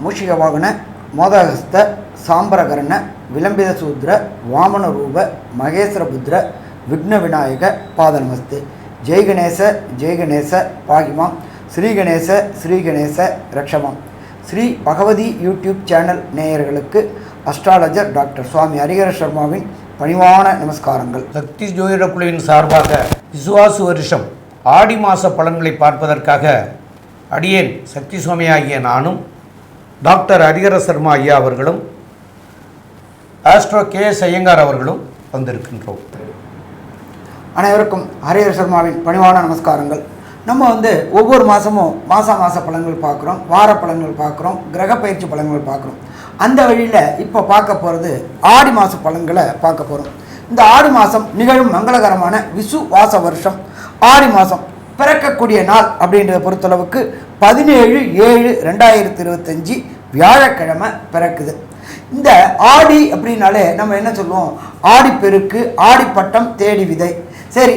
மூஷிக வாகன மோதகஸ்த சாம்பரகரண விளம்பித சூத்ர வாமன ரூப மகேஸ்வர புத்திர விக்ன விநாயக பாதநமஸ்து ஜெய் கணேச ஜெய் கணேச பாகிமாம் ஸ்ரீ கணேச ஸ்ரீ கணேச ரக்ஷமாம் ஸ்ரீ பகவதி யூடியூப் சேனல் நேயர்களுக்கு அஸ்ட்ராலஜர் டாக்டர் சுவாமி ஹரிகர சர்மாவின் பணிவான நமஸ்காரங்கள். சக்தி ஜோதிட குழுவின் சார்பாக விசுவாசு வருஷம் ஆடி மாத பலன்களை பார்ப்பதற்காக அடியேன் சக்தி சுவாமி ஆகிய நானும் டாக்டர் ஹரிஹர சர்மா ஐயா அவர்களும் ஆஸ்ட்ரோ கே எஸ் ஐயங்கார் அவர்களும் வந்திருக்கின்றோம். அனைவருக்கும் ஹரிஹர சர்மாவின் பணிவான நமஸ்காரங்கள். நம்ம வந்து ஒவ்வொரு மாதமும் மாத மாத பலன்கள் பார்க்குறோம் வார பலன்கள் பார்க்குறோம் கிரக பயிற்சி பலன்கள் பார்க்குறோம். அந்த வழியில் இப்போ பார்க்க போகிறது ஆடி மாத பலன்களை பார்க்க போகிறோம் இந்த ஆடி மாதம் நிகழும் மங்களகரமான விசு வாச வருஷம். ஆடி மாதம் பிறக்கக்கூடிய நாள் அப்படின்றத பொறுத்தளவுக்கு பதினேழு ஏழு ரெண்டாயிரத்தி இருபத்தஞ்சி வியாழக்கிழமை பிறக்குது. இந்த ஆடி அப்படின்னாலே நம்ம என்ன சொல்லுவோம்? ஆடிப்பெருக்கு ஆடிப்பட்டம் தேடி விதை. சரி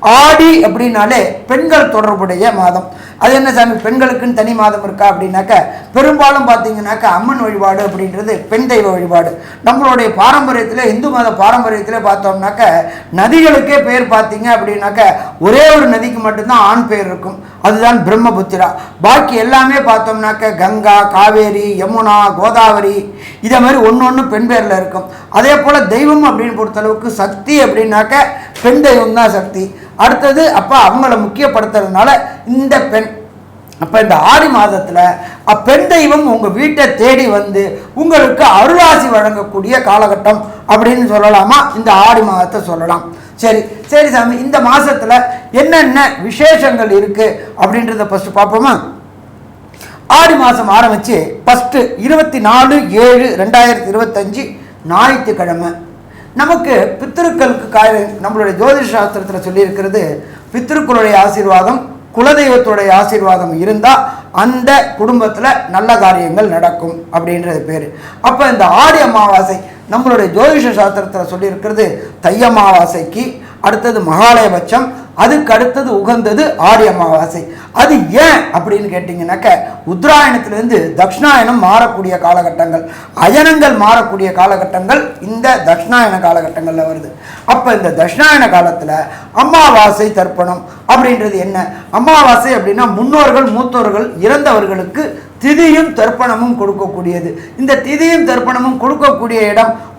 ஆடி அப்படின்னாலே பெண்கள் தொடர்புடைய மாதம். அது என்ன சாமி? பெண்களுக்குன்னு தனி மாதம் இருக்கா அப்படின்னாக்க பெரும்பாலும் பார்த்தீங்கன்னாக்க அம்மன் வழிபாடு அப்படின்றது பெண் தெய்வ வழிபாடு. நம்மளுடைய பாரம்பரியத்தில் இந்து மத பாரம்பரியத்தில் பார்த்தோம்னாக்க நதிகளுக்கே பேர் பார்த்தீங்க அப்படின்னாக்க ஒரே ஒரு நதிக்கு மட்டும்தான் ஆண் பேர் இருக்கும். அதுதான் பிரம்மபுத்திரா. பாக்கி எல்லாமே பார்த்தோம்னாக்க கங்கா காவேரி யமுனா கோதாவரி இதே மாதிரி ஒன்று ஒன்று பெண் பேரில் இருக்கும். அதே போல் தெய்வம் அப்படின்னு பொறுத்தளவுக்கு சக்தி அப்படின்னாக்க பெண் தெய்வம் தான் சக்தி. அடுத்தது அப்போ அவங்கள முக்கியப்படுத்துறதுனால இந்த பெண் அப்போ இந்த ஆடி மாதத்தில் அப்பெண் தெய்வம் உங்கள் வீட்டை தேடி வந்து உங்களுக்கு அருளாசி வழங்கக்கூடிய காலகட்டம் அப்படின்னு சொல்லலாமா? இந்த ஆடி மாதத்தை சொல்லலாம். சரி சரி சாமி இந்த மாதத்தில் என்னென்ன விசேஷங்கள் இருக்குது அப்படின்றத ஃபஸ்ட்டு பார்ப்போமா? ஆடி மாதம் ஆரம்பித்து ஃபஸ்ட்டு இருபத்தி நாலு ஏழு ரெண்டாயிரத்தி இருபத்தஞ்சி ஞாயிற்றுக்கிழமை. நமக்கு பித்திருக்களுக்கு காய நம்மளுடைய ஜோதிஷ சாஸ்திரத்தில் சொல்லியிருக்கிறது பித்திருக்களுடைய ஆசீர்வாதம் குலதெய்வத்துடைய ஆசீர்வாதம் இருந்தால் அந்த குடும்பத்தில் நல்ல காரியங்கள் நடக்கும் அப்படின்றது பேர். அப்போ இந்த ஆடி அமாவாசை நம்மளுடைய ஜோதிஷ சாஸ்திரத்தில் சொல்லியிருக்கிறது தை அமாவாசைக்கு அடுத்தது மகாலயபட்சம் அதுக்கு அடுத்தது உகந்தது ஆடி அமாவாசை. அது ஏன் அப்படின்னு கேட்டிங்கனாக்க உத்தராயணத்திலேருந்து தக்ஷணாயனம் மாறக்கூடிய காலகட்டங்கள் அயனங்கள் மாறக்கூடிய காலகட்டங்கள் இந்த தக்ஷணாயன காலகட்டங்களில் வருது. அப்போ இந்த தட்சிணாயன காலத்தில் அமாவாசை தர்ப்பணம் அப்படின்றது என்ன? அமாவாசை அப்படின்னா முன்னோர்கள் மூத்தோர்கள் இறந்தவர்களுக்கு திதியும் தர்ப்பணமும் கொடுக்கக்கூடியது. இந்த திதியும் தர்ப்பணமும் கொடுக்கக்கூடிய இடம்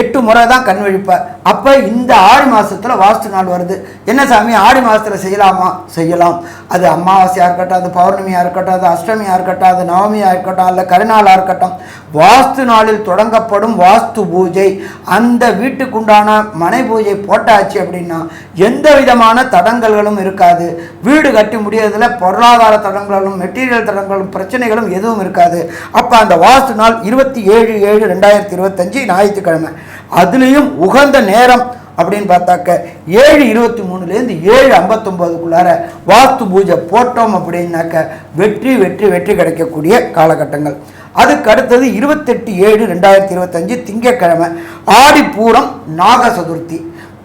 எட்டு முறை தான் கண் விழிப்பார் அப்போ இந்த ஆடி மாதத்தில் வாஸ்து நாள் வருது. என்ன சாமி ஆடி மாதத்தில் செய்யலாமா? செய்யலாம். அது அமாவாசையாக இருக்கட்டும் அது பௌர்ணமியாக இருக்கட்டும் அது அஷ்டமியாக இருக்கட்டும் அது நவமியாக இருக்கட்டும் அல்ல கருநாளாக இருக்கட்டும் வாஸ்து நாளில் தொடங்கப்படும் வாஸ்து பூஜை. அந்த வீட்டுக்குண்டான மனை பூஜை போட்டாச்சு அப்படின்னா எந்த விதமான தடங்கல்களும் இருக்காது. வீடு கட்டி முடியறதுல பொருளாதார தடங்களும் மெட்டீரியல் தடங்களும் பிரச்சனைகளும் எதுவும் இருக்காது. அப்போ அந்த வாஸ்து நாள் இருபத்தி ஏழு ஏழு ரெண்டாயிரத்தி இருபத்தஞ்சு ஞாயிற்றுக்கிழமை. அதுலேயும் உகந்த நேரம் அப்படின்னு பார்த்தாக்க ஏழு இருபத்தி மூணுலேருந்து ஏழு ஐம்பத்தொம்போதுக்குள்ளார வாஸ்து பூஜை போட்டோம் அப்படின்னாக்க வெற்றி வெற்றி வெற்றி கிடைக்கக்கூடிய காலகட்டங்கள். அதுக்கு அடுத்தது இருபத்தெட்டு ஏழு ரெண்டாயிரத்தி இருபத்தஞ்சு திங்கக்கிழமை ஆடிப்பூரம் நாக சதுர்த்தி.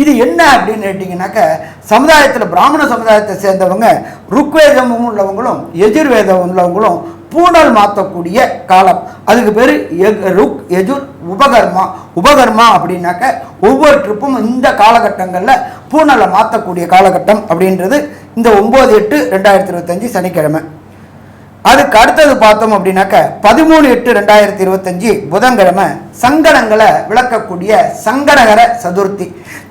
இது என்ன அப்படின்னு கேட்டிங்கனாக்க சமுதாயத்தில் பிராமண சமுதாயத்தை சேர்ந்தவங்க ருக்வேதமும் உள்ளவங்களும் எஜுர்வேதம் உள்ளவங்களும் பூணல் மாற்றக்கூடிய காலம். அதுக்கு பேர் ருக் எஜுர் உபகர்மா. உபகர்மா அப்படின்னாக்க ஒவ்வொரு ட்ரிப்பும் இந்த காலகட்டங்களில் பூணலை மாற்றக்கூடிய காலகட்டம் அப்படின்றது இந்த ஒம்பது எட்டு ரெண்டாயிரத்தி இருபத்தஞ்சி சனிக்கிழமை. அதுக்கு அடுத்தது பார்த்தோம் அப்படின்னாக்க பதிமூணு எட்டு ரெண்டாயிரத்தி இருபத்தஞ்சி புதன்கிழமை. சங்கடங்களை விளக்கக்கூடிய சங்கடகர சதுர்த்தி.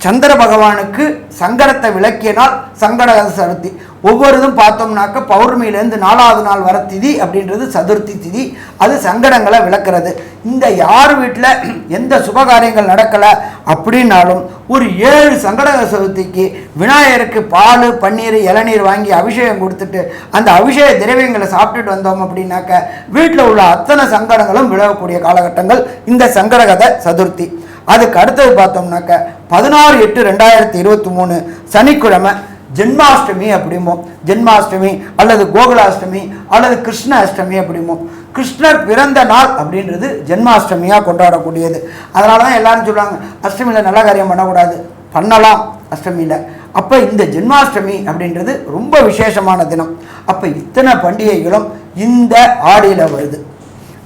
சந்திர பகவானுக்கு சங்கடத்தை விளக்கிய நாள் சங்கடகர சதுர்த்தி. ஒவ்வொருதும் பார்த்தோம்னாக்க பௌர்ணமியிலேருந்து நாலாவது நாள் வர திதி அப்படின்றது சதுர்த்தி திதி. அது சங்கடங்களை விளக்குறது. இந்த யார் வீட்டில் எந்த சுபகாரியங்கள் நடக்கலை அப்படின்னாலும் ஒரு ஏழு சங்கடகர சதுர்த்திக்கு விநாயகருக்கு பால் பன்னீர் இளநீர் வாங்கி அபிஷேகம் கொடுத்துட்டு அந்த அபிஷேக திரவியங்களை சாப்பிட்டுட்டு வந்தோம் அப்படின்னாக்க வீட்டில் உள்ள அத்தனை சங்கடங்களும் விலகக்கூடிய காலகட்டங்கள் இந்த சங்கடகத சதுர்த்தி. அதுக்கு அடுத்தது பார்த்தோம்னாக்க பதினாறு எட்டு ரெண்டாயிரத்தி இருபத்தி மூணு சனிக்கிழமை ஜென்மாஷ்டமி அப்படிம்போம். ஜென்மாஷ்டமி அல்லது கோகுலாஷ்டமி அல்லது கிருஷ்ண அஷ்டமி அப்படிம்போம். கிருஷ்ணர் பிறந்த நாள் அப்படின்றது ஜென்மாஷ்டமியாக கொண்டாடக்கூடியது. அதனால தான் எல்லாரும் சொல்லுவாங்க அஷ்டமியில் நல்ல காரியம் பண்ணக்கூடாது. பண்ணலாம் அஷ்டமியில். அப்போ இந்த ஜென்மாஷ்டமி அப்படின்றது ரொம்ப விசேஷமான தினம். அப்போ இத்தனை பண்டிகைகளும் இந்த ஆடியில் வருது.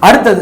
அடுத்தது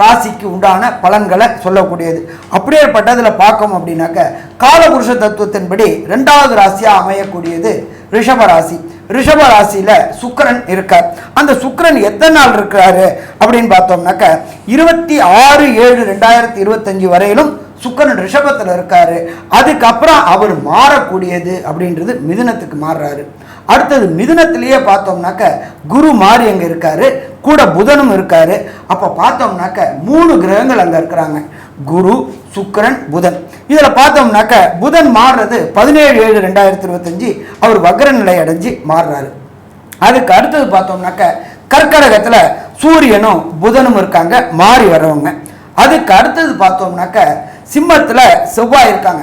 ராசிக்கு உண்டான பலன்களை சொல்லக்கூடியது. அப்படியேப்பட்டதில் பார்க்கோம் அப்படின்னாக்க காலபுருஷ தத்துவத்தின்படி ரெண்டாவது ராசியாக அமையக்கூடியது ரிஷப ராசி ரிஷப ராசியில சுக்கிரன் இருக்கார். அந்த சுக்கரன் எத்தனை நாள் இருக்காரு அப்படின்னு பார்த்தோம்னாக்க இருபத்தி ஆறு ஏழு ரெண்டாயிரத்தி இருபத்தஞ்சு வரையிலும் சுக்கிரன் ரிஷபத்தில் இருக்காரு. அதுக்கப்புறம் அவர் மாறக்கூடியது அப்படின்றது மிதுனத்துக்கு மாறுறாரு. அடுத்தது மிதுனத்திலேயே பார்த்தோம்னாக்க குரு மாறி அங்கே இருக்காரு கூட புதனும் இருக்காரு. அப்போ பார்த்தோம்னாக்க மூணு கிரகங்கள் அங்கே இருக்கிறாங்க. குரு சுக்கிரன் புதன். இதில் பார்த்தோம்னாக்க புதன் மாறுறது பதினேழு ஏழு ரெண்டாயிரத்தி இருபத்தஞ்சி அவர் வக்ர நிலை அடைஞ்சு மாறுறாரு. அதுக்கு அடுத்தது பார்த்தோம்னாக்க கர்க்கடகத்தில் சூரியனும் புதனும் இருக்காங்க மாறி வர்றவங்க. அதுக்கு அடுத்தது பார்த்தோம்னாக்க சிம்மத்தில் செவ்வாய் இருக்காங்க.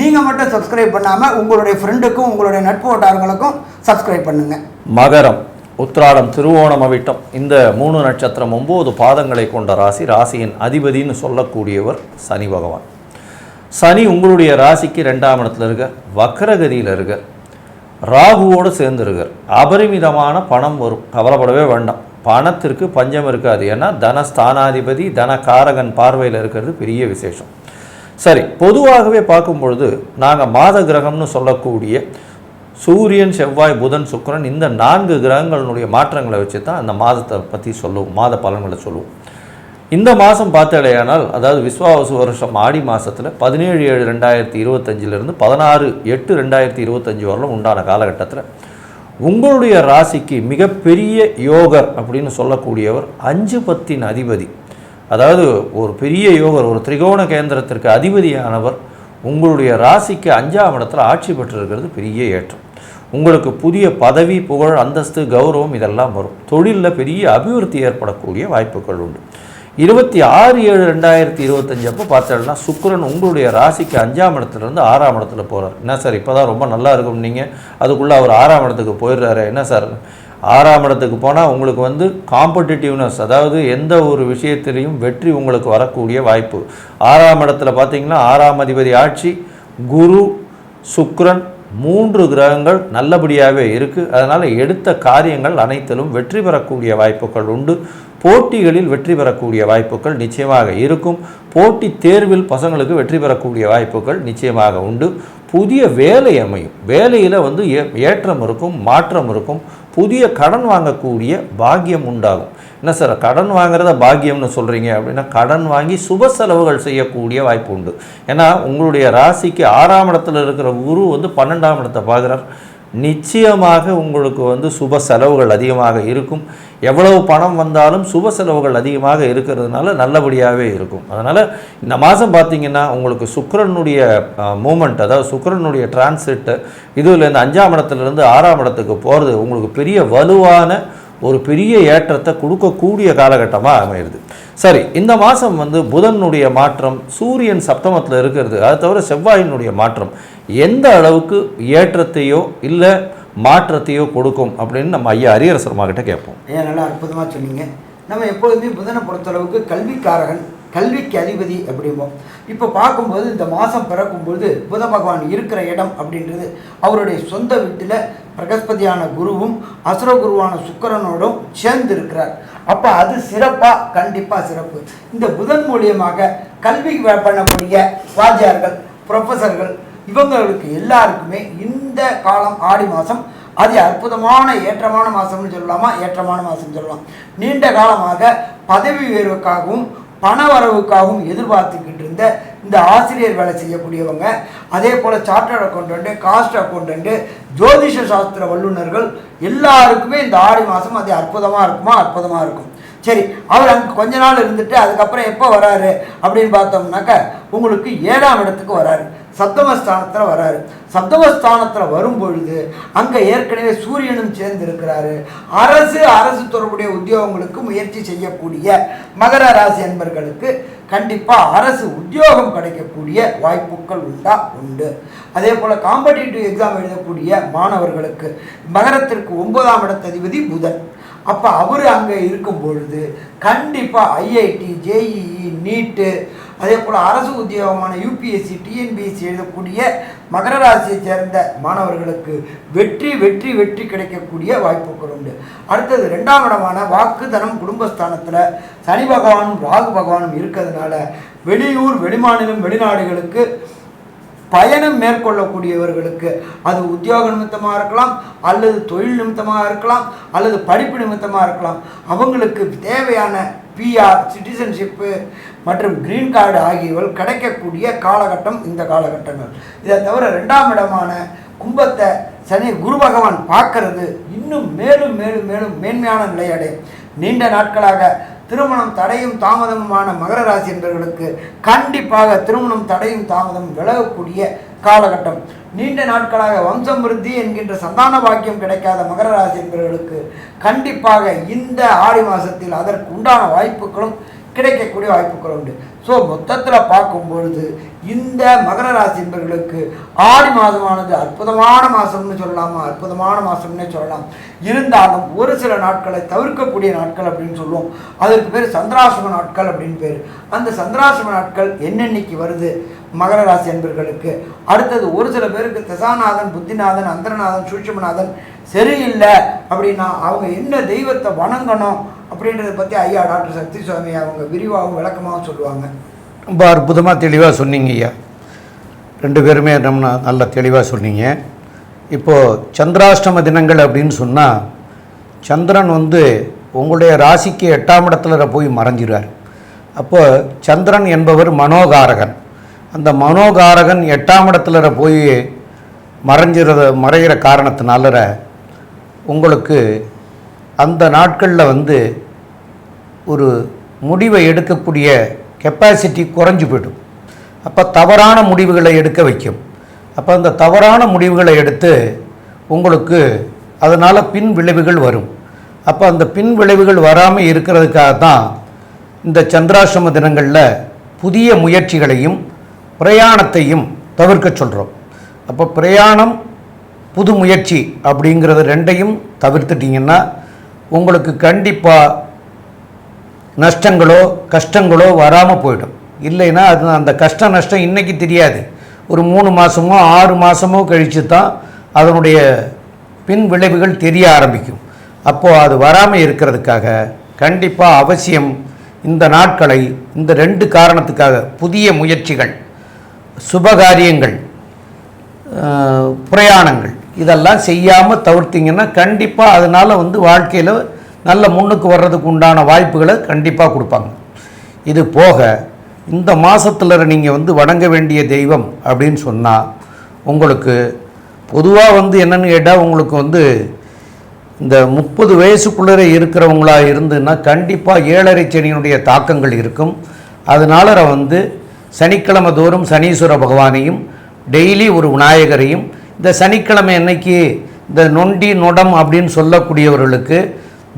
நீங்கள் மட்டும் சப்ஸ்கிரைப் பண்ணாமல் உங்களுடைய ஃப்ரெண்டுக்கும் உங்களுடைய நட்பு வட்டாரங்களுக்கும் சப்ஸ்கிரைப் பண்ணுங்கள் மகரம் உத்ராடம் திருவோணம் அவிட்டம் இந்த மூணு நட்சத்திரம் ஒம்பது பாதங்களை கொண்ட ராசி ராசியின் அதிபதின்னு சொல்லக்கூடியவர் சனி பகவான். சனி உங்களுடைய ராசிக்கு ரெண்டாம் இடத்துல இருக்க வக்கரகதியில் இருக்க ராகுவோடு சேர்ந்துருக்கார் அபரிமிதமான பணம் வரும். கவலைப்படவே வேண்டாம். பணத்திற்கு பஞ்சம் இருக்காது. ஏன்னா தனஸ்தானாதிபதி தனகாரகன் பார்வையில் இருக்கிறது பெரிய விசேஷம். சரி பொதுவாகவே பார்க்கும் பொழுது நாங்கள் மாத கிரகம்னு சொல்லக்கூடிய சூரியன் செவ்வாய் புதன் சுக்கிரன் இந்த நான்கு கிரகங்களினுடைய மாற்றங்களை வச்சு தான் அந்த மாதத்தை பற்றி சொல்லுவோம் மாத பலன்களை சொல்லுவோம். இந்த மாதம் பார்த்தாலேயானால் அதாவது விஸ்வாவசு வருஷம் ஆடி மாதத்தில் பதினேழு ஏழு ரெண்டாயிரத்தி இருபத்தஞ்சிலிருந்து பதினாறு எட்டு ரெண்டாயிரத்தி இருபத்தஞ்சி வரலும் உண்டான காலகட்டத்தில் உங்களுடைய ராசிக்கு மிகப்பெரிய யோகர் அப்படின்னு சொல்லக்கூடியவர் அஞ்சு பத்தின் அதிபதி. அதாவது ஒரு பெரிய யோகர் ஒரு திரிகோண கேந்திரத்திற்கு அதிபதியானவர் உங்களுடைய ராசிக்கு அஞ்சாம் இடத்துல ஆட்சி பெற்றிருக்கிறது பெரிய ஏற்றம். உங்களுக்கு புதிய பதவி புகழ் அந்தஸ்து கௌரவம் இதெல்லாம் வரும். தொழிலில் பெரிய அபிவிருத்தி ஏற்படக்கூடிய வாய்ப்புகள் உண்டு. இருபத்தி ஆறு ஏழு ரெண்டாயிரத்தி இருபத்தஞ்சு அப்போ பார்த்தோம்னா சுக்கரன் உங்களுடைய ராசிக்கு அஞ்சாம் இடத்துலேருந்து ஆறாம் இடத்துல போகிறார் என்ன சார் இப்போ தான் ரொம்ப நல்லா இருக்கும் நீங்கள் அதுக்குள்ளே அவர் ஆறாம் இடத்துக்கு போயிடுறாரு. என்ன சார்? ஆறாம் இடத்துக்கு போனால் உங்களுக்கு வந்து காம்படிட்டிவ்னஸ் அதாவது எந்த ஒரு விஷயத்திலையும் வெற்றி உங்களுக்கு வரக்கூடிய வாய்ப்பு. ஆறாம் இடத்துல பார்த்தீங்கன்னா ஆறாம் அதிபதி ஆட்சி குரு சுக்ரன் மூன்று கிரகங்கள் நல்லபடியாகவே இருக்குது அதனால் எடுத்த காரியங்கள் அனைத்திலும் வெற்றி பெறக்கூடிய வாய்ப்புகள் உண்டு. போட்டிகளில் வெற்றி பெறக்கூடிய வாய்ப்புகள் நிச்சயமாக இருக்கும். போட்டி தேர்வில் பசங்களுக்கு வெற்றி பெறக்கூடிய வாய்ப்புகள் நிச்சயமாக உண்டு. புதிய வேலை அமையும். வேலையில் வந்து ஏ- ஏற்றம் இருக்கும் மாற்றம் இருக்கும். புதிய கடன் வாங்கக்கூடிய பாக்கியம் உண்டாகும். என்ன சார் கடன் வாங்குறத பாக்கியம்னு சொல்கிறீங்க அப்படின்னா கடன் வாங்கி சுப செலவுகள் செய்யக்கூடிய வாய்ப்பு உண்டு. ஏன்னா உங்களுடைய ராசிக்கு ஆறாம் இடத்துல இருக்கிற குரு வந்து பன்னெண்டாம் இடத்தை பார்க்குறார். நிச்சயமாக உங்களுக்கு வந்து சுப செலவுகள் அதிகமாக இருக்கும். எவ்வளவு பணம் வந்தாலும் சுப செலவுகள் அதிகமாக இருக்கிறதுனால நல்லபடியாகவே இருக்கும். அதனால் இந்த மாதம் பார்த்திங்கன்னா உங்களுக்கு சுக்கரனுடைய மூமெண்ட் அதாவது சுக்கரனுடைய டிரான்சிட்டு இதில் இந்த அஞ்சாம் இடத்துலேருந்து ஆறாம் இடத்துக்கு போகிறது உங்களுக்கு பெரிய வலுவான ஒரு பெரிய ஏற்றத்தை கொடுக்கக்கூடிய காலகட்டமாக அமையிறது. சரி இந்த மாதம் வந்து புதனுடைய மாற்றம் சூரியன் சப்தமத்தில் இருக்கிறது. அதை தவிர செவ்வாயினுடைய மாற்றம். எந்த அளவுக்கு ஏற்றத்தையோ இல்லை மாற்றத்தையோ கொடுக்கும் அப்படின்னு நம்ம ஐயா அரியரசர்மா கிட்ட கேட்போம். ஏன் நல்லா அற்புதமாக சொன்னீங்க. நம்ம எப்பொழுதுமே புதனை பொறுத்தளவுக்கு கல்விக்காரகன் கல்விக்கு அதிபதி அப்படிம்போம். இப்போ பார்க்கும்போது இந்த மாதம் பிறக்கும்பொழுது புத பகவான் இருக்கிற இடம் அப்படின்றது அவருடைய சொந்த வீட்டில் பிரகஸ்பதியான குருவும் அசுர குருவான சுக்கிரனோடும் சேர்ந்து இருக்கிறார் அப்போ அது சிறப்பாக கண்டிப்பாக சிறப்பு. இந்த புதன் மூலியமாக கல்வி பண்ணக்கூடிய வாத்தியார்கள் ப்ரொஃபஸர்கள் இவங்களுக்கு எல்லாருக்குமே இந்த காலம் ஆடி மாதம் அது அற்புதமான ஏற்றமான மாதம்னு சொல்லலாமா? ஏற்றமான மாதம்னு சொல்லலாம். நீண்ட காலமாக பதவி உயர்வுக்காகவும் பண வரவுக்காகவும் எதிர்பார்த்துக்கிட்டு இருந்த இந்த ஆசிரியர் வேலை செய்யக்கூடியவங்க அதே போல் சார்ட்டர்ட் அக்கௌண்டன்ட்டு காஸ்ட் அக்கௌண்டன்ட்டு ஜோதிஷ சாஸ்திர வல்லுநர்கள் எல்லாருக்குமே இந்த ஆடி மாதம் அது அற்புதமாக இருக்குமா? அற்புதமாக இருக்கும். சரி அவர் அங்கே கொஞ்ச நாள் இருந்துட்டு அதுக்கப்புறம் எப்போ வராரு அப்படின்னு பார்த்தோம்னாக்க உங்களுக்கு ஏழாம் இடத்துக்கு வராரு. சப்தமஸ்தானத்தில் வராரு. சப்தமஸ்தானத்தில் வரும் பொழுது அங்கே ஏற்கனவே சூரியனும் சேர்ந்து இருக்கிறாரு அரசு அரசு தொடர்புடைய உத்தியோகங்களுக்கு முயற்சி செய்யக்கூடிய மகர ராசி என்பர்களுக்கு கண்டிப்பாக அரசு உத்தியோகம் கிடைக்கக்கூடிய வாய்ப்புகள் உண்டா? உண்டு. அதே போல் காம்படிட்டிவ் எக்ஸாம் எழுதக்கூடிய மாணவர்களுக்கு மகரத்திற்கு ஒன்பதாம் இடத்ததிபதி புதன். அப்போ அவர் அங்கே இருக்கும் பொழுது கண்டிப்பாக ஐஐடி ஜேஇஇ நீட்டு அதே போல் அரசு உத்தியோகமான யூபிஎஸ்சி டிஎன்பிஎஸ்சி எழுதக்கூடிய மகர ராசியை சேர்ந்த மாணவர்களுக்கு வெற்றி வெற்றி வெற்றி கிடைக்கக்கூடிய வாய்ப்புகள் உண்டு. அடுத்தது ரெண்டாம் இடமான வாக்குதனம் குடும்பஸ்தானத்தில் சனி பகவானும் ராகு பகவானும் இருக்கிறதுனால வெளியூர் வெளிமாநிலம் வெளிநாடுகளுக்கு பயணம் மேற்கொள்ளக்கூடியவர்களுக்கு அது உத்தியோக நிமித்தமாக இருக்கலாம் அல்லது தொழில் நிமித்தமாக இருக்கலாம் அல்லது படிப்பு நிமித்தமாக இருக்கலாம். அவங்களுக்கு தேவையான பிஆர் சிட்டிசன்ஷிப்பு மற்றும் கிரீன் கார்டு ஆகியவை கிடைக்கக்கூடிய காலகட்டம் இந்த காலகட்டங்கள். இதை தவிர ரெண்டாம் இடமான கும்பத்தை சனி குரு பகவான் பார்க்கறது இன்னும் மேலும் மேலும் மேலும் மேன்மையான நிலையடையும். நீண்ட நாட்களாக திருமணம் தடையும் தாமதமுமான மகர ராசி என்பவர்களுக்கு கண்டிப்பாக திருமணம் தடையும் தாமதம் விலகக்கூடிய காலகட்டம். நீண்ட நாட்களாக வம்சம் விருத்தி என்கின்ற சந்தான பாக்கியம் கிடைக்காத மகர ராசி என்பவர்களுக்கு கண்டிப்பாக இந்த ஆடி மாதத்தில் அதற்கு உண்டான வாய்ப்புகளும் கிடைக்கக்கூடிய வாய்ப்புகள் உண்டு. ஸோ மொத்தத்தில் பார்க்கும் பொழுது இந்த மகர ராசி என்பவர்களுக்கு ஆடி மாதமானது அற்புதமான மாதம்னு சொல்லலாமா? அற்புதமான மாதம்னே சொல்லலாம். இருந்தாலும் ஒரு சில நாட்களை தவிர்க்கக்கூடிய நாட்கள் அப்படின்னு சொல்லுவோம். அதற்கு பேர் சந்திராசிரம நாட்கள் அப்படின்னு பேர். அந்த சந்திராசிரம நாட்கள் என்னென்னைக்கு வருது? மகர ராசி என்பவர்களுக்கு அடுத்தது ஒரு சில பேருக்கு தசாநாதன் புத்திநாதன் அந்தரநாதன் சூட்சமநாதன் சரியில்லை அப்படின்னா அவங்க என்ன தெய்வத்தை வணங்கணும் அப்படின்றத பற்றி ஐயா டாக்டர் சக்தி சுவாமி அவங்க விரிவாகவும் விளக்கமாகவும் சொல்லுவாங்க. ரொம்ப அற்புதமாக தெளிவாக சொன்னீங்க ஐயா. ரெண்டு பேருமே நம்ம நல்ல தெளிவாக சொன்னீங்க. இப்போது சந்திராஷ்டம தினங்கள் அப்படின்னு சொன்னால் சந்திரன் வந்து உங்களுடைய ராசிக்கு எட்டாம் இடத்துல போய் மறைஞ்சிருவார். அப்போது சந்திரன் என்பவர் மனோகாரகன். அந்த மனோகாரகன் எட்டாம் இடத்துல போய் மறைஞ்சிறத மறைகிற காரணத்தினால உங்களுக்கு அந்த நாட்களில் வந்து ஒரு முடிவை எடுக்கக்கூடிய கெப்பாசிட்டி குறைஞ்சு போயிடும். அப்போ தவறான முடிவுகளை எடுக்க வைக்கும். அப்போ அந்த தவறான முடிவுகளை எடுத்து உங்களுக்கு அதனால் பின் விளைவுகள் வரும். அப்போ அந்த பின் விளைவுகள் வராமல் இருக்கிறதுக்காக தான் இந்த சந்திராசிரம தினங்களில் புதிய முயற்சிகளையும் பிரயாணத்தையும் தவிர்க்க சொல்கிறோம் அப்போ பிரயாணம் புது முயற்சி அப்படிங்கிறது ரெண்டையும் தவிர்த்துட்டிங்கன்னா உங்களுக்கு கண்டிப்பாக நஷ்டங்களோ கஷ்டங்களோ வராமல் போயிடும். இல்லைன்னா அது அந்த கஷ்ட நஷ்டம் இன்றைக்கி தெரியாது. ஒரு மூணு மாதமோ ஆறு மாதமோ கழித்து தான் அதனுடைய பின் விளைவுகள் தெரிய ஆரம்பிக்கும். அப்போது அது வராமல் இருக்கிறதுக்காக கண்டிப்பாக அவசியம் இந்த நாட்களை இந்த ரெண்டு காரணத்துக்காக புதிய முயற்சிகள் சுபகாரியங்கள் பிரயாணங்கள் இதெல்லாம் செய்யாமல் தவிர்த்திங்கன்னா கண்டிப்பாக அதனால் வந்து வாழ்க்கையில் நல்ல முன்னுக்கு வர்றதுக்கு உண்டான வாய்ப்புகளை கண்டிப்பாக கொடுப்பாங்க. இது போக இந்த மாதத்தில் நீங்கள் வந்து வணங்க வேண்டிய தெய்வம் அப்படின்னு சொன்னால் உங்களுக்கு பொதுவாக வந்து என்னென்னு கேட்டால் உங்களுக்கு வந்து இந்த முப்பது வயசுக்குள்ளே இருக்கிறவங்களா இருந்துன்னா கண்டிப்பாக ஏழரை சனியினுடைய தாக்கங்கள் இருக்கும். அதனால வந்து சனிக்கிழமை தோறும் சனீஸ்வர பகவானையும் டெய்லி ஒரு விநாயகரையும் இந்த சனிக்கிழமை அன்னைக்கு இந்த நொண்டி நொடம் அப்படின்னு சொல்லக்கூடியவர்களுக்கு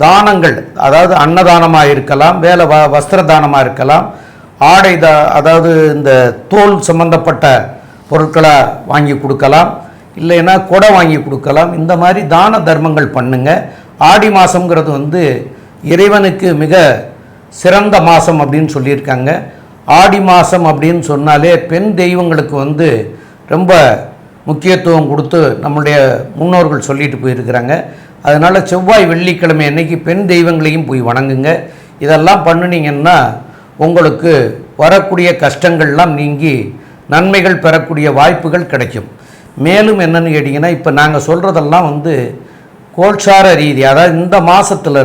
தானங்கள் அதாவது அன்னதானமாக இருக்கலாம் வேலை வ வஸ்திர தானமாக இருக்கலாம் ஆடை த அதாவது இந்த தோல் சம்பந்தப்பட்ட பொருட்களை வாங்கி கொடுக்கலாம் இல்லைன்னா கொடை வாங்கி கொடுக்கலாம் இந்த மாதிரி தான தர்மங்கள் பண்ணுங்க. ஆடி மாதங்கிறது வந்து இறைவனுக்கு மிக சிறந்த மாதம் அப்படின்னு சொல்லியிருக்காங்க. ஆடி மாதம் அப்படின்னு சொன்னாலே பெண் தெய்வங்களுக்கு வந்து ரொம்ப முக்கியத்துவம் கொடுத்து நம்முடைய முன்னோர்கள் சொல்லிட்டு போயிருக்கிறாங்க. அதனால் செவ்வாய் வெள்ளிக்கிழமை அன்னைக்கு பெண் தெய்வங்களையும் போய் வணங்குங்க. இதெல்லாம் பண்ணுனீங்கன்னா உங்களுக்கு வரக்கூடிய கஷ்டங்கள்லாம் நீங்கி நன்மைகள் பெறக்கூடிய வாய்ப்புகள் கிடைக்கும். மேலும் என்னென்னு கேட்டிங்கன்னா இப்போ நாங்கள் சொல்கிறதெல்லாம் வந்து கோல்சார ரீதி. அதாவது இந்த மாதத்துல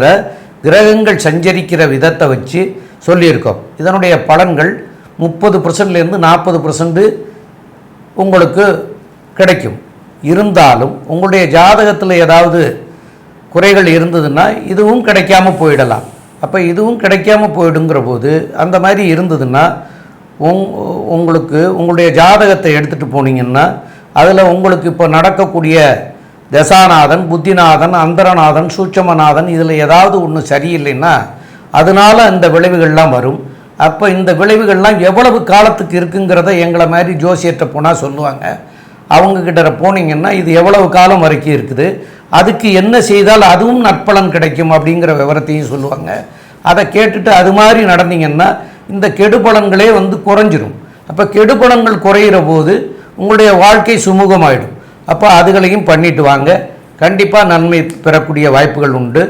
கிரகங்கள் சஞ்சரிக்கிற விதத்தை வச்சு சொல்லியிருக்கோம். இதனுடைய பலன்கள் முப்பது பர்சன்ட்லேருந்து நாற்பது பர்சன்ட்டு உங்களுக்கு கிடைக்கும். இருந்தாலும் உங்களுடைய ஜாதகத்தில் ஏதாவது குறைகள் இருந்ததுன்னா இதுவும் கிடைக்காம போயிடலாம். அப்போ இதுவும் கிடைக்காம போயிடுங்கிற போது அந்த மாதிரி இருந்ததுன்னா உங் உங்களுக்கு உங்களுடைய ஜாதகத்தை எடுத்துகிட்டு போனீங்கன்னா அதில் உங்களுக்கு இப்போ நடக்கக்கூடிய தசாநாதன் புத்திநாதன் அந்தரநாதன் சூட்சமநாதன் இதில் ஏதாவது ஒன்று சரியில்லைன்னா அதனால அந்த விளைவுகள்லாம் வரும். அப்போ இந்த விளைவுகள்லாம் எவ்வளவு காலத்துக்கு இருக்குங்கிறத எங்களை மாதிரி ஜோசியர்கிட்ட போனால் சொல்லுவாங்க. அவங்கக்கிட்ட போனீங்கன்னா இது எவ்வளவு காலம் வரைக்கும் இருக்குது. அதுக்கு என்ன செய்தால் அதுவும் நற்பலன் கிடைக்கும் அப்படிங்கிற விவரத்தையும் சொல்லுவாங்க. அதை கேட்டுட்டு அது மாதிரி நடந்தீங்கன்னா இந்த கெடுபலன்களே வந்து குறைஞ்சிரும். அப்போ கெடுபலன்கள் குறையிற போது உங்களுடைய வாழ்க்கை சுமூகமாயிடும். அப்போ அதுகளையும் பண்ணிட்டு வாங்க. கண்டிப்பாக நன்மை பெறக்கூடிய வாய்ப்புகள் உண்டு.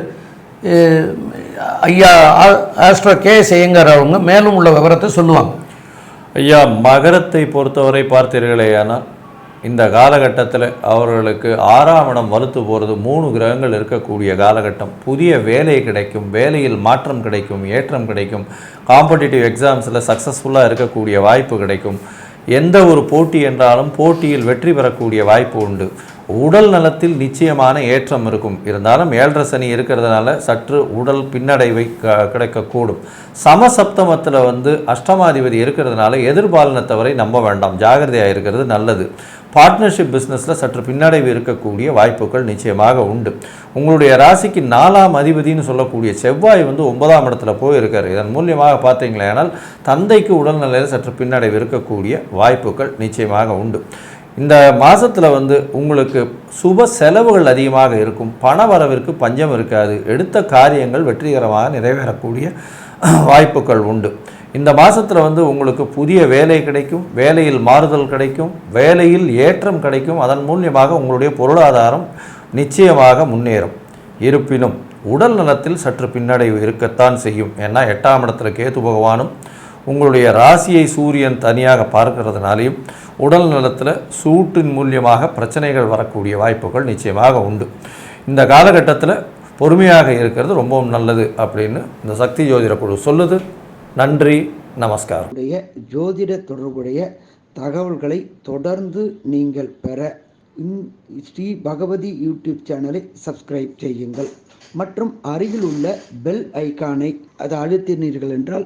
ஐயா ஆ- ஆஸ்ட்ரோ கே செய்யங்கர் அவங்க மேலும் உள்ள விவரத்தை சொல்லுவாங்க. ஐயா மகரத்தை பொறுத்தவரை பார்த்தீர்களேயானால் இந்த காலகட்டத்தில் அவர்களுக்கு ஆறாம் இடம் வலுத்து போகிறது மூணு கிரகங்கள் இருக்கக்கூடிய காலகட்டம். புதிய வேலை கிடைக்கும் வேலையில் மாற்றம் கிடைக்கும் ஏற்றம் கிடைக்கும் காம்படிட்டிவ் எக்ஸாம்ஸில் சக்ஸஸ்ஃபுல்லாக இருக்கக்கூடிய வாய்ப்பு கிடைக்கும். எந்த ஒரு போட்டி என்றாலும் போட்டியில் வெற்றி பெறக்கூடிய வாய்ப்பு உண்டு. உடல் நலத்தில் நிச்சயமான ஏற்றம் இருக்கும். இருந்தாலும் ஏழரை சனி இருக்கிறதுனால சற்று உடல் பின்னடைவை க- கிடைக்கக்கூடும். சமசப்தமத்தில் வந்து அஷ்டமாதிபதி இருக்கிறதுனால எதிர்பாலனத்தவரை நம்ப வேண்டாம். ஜாகிரதையாக இருக்கிறது நல்லது. பார்ட்னர்ஷிப் பிஸ்னஸில் சற்று பின்னடைவு இருக்கக்கூடிய வாய்ப்புகள் நிச்சயமாக உண்டு. உங்களுடைய ராசிக்கு நாலாம் அதிபதின்னு சொல்லக்கூடிய செவ்வாய் வந்து ஒன்பதாம் இடத்துல போயிருக்காரு. இதன் மூலியமாக பார்த்தீங்களேனால் தந்தைக்கு உடல்நிலையில் சற்று பின்னடைவு இருக்கக்கூடிய வாய்ப்புகள் நிச்சயமாக உண்டு. இந்த மாதத்தில் வந்து உங்களுக்கு சுப செலவுகள் அதிகமாக இருக்கும். பண வரவிற்கு பஞ்சம் இருக்காது. எடுத்த காரியங்கள் வெற்றிகரமாக நிறைவேறக்கூடிய வாய்ப்புகள் உண்டு. இந்த மாதத்தில் வந்து உங்களுக்கு புதிய வேலை கிடைக்கும். வேலையில் மாறுதல் கிடைக்கும். வேலையில் ஏற்றம் கிடைக்கும். அதன் மூலியமாக உங்களுடைய பொருளாதாரம் நிச்சயமாக முன்னேறும். இருப்பினும் உடல் நலத்தில் சற்று பின்னடைவு இருக்கத்தான் செய்யும். ஏன்னா எட்டாம் இடத்துல கேது பகவானும் உங்களுடைய ராசியை சூரியன் தனியாக பார்க்கறதுனாலையும் உடல் நலத்தில் சூட்டின் மூலியமாக பிரச்சனைகள் வரக்கூடிய வாய்ப்புகள் நிச்சயமாக உண்டு. இந்த காலகட்டத்தில் பொறுமையாக இருக்கிறது ரொம்பவும் நல்லது அப்படின்னு இந்த சக்தி ஜோதிட குழு சொல்லுது. நன்றி நமஸ்காரம். ஜோதிட தொடர்புடைய தகவல்களை தொடர்ந்து நீங்கள் பெற ஸ்ரீ பகவதி யூடியூப் சேனலை சப்ஸ்கிரைப் செய்யுங்கள். மற்றும் அருகில் உள்ள பெல் ஐக்கானை அதை அழுத்தினீர்கள் என்றால்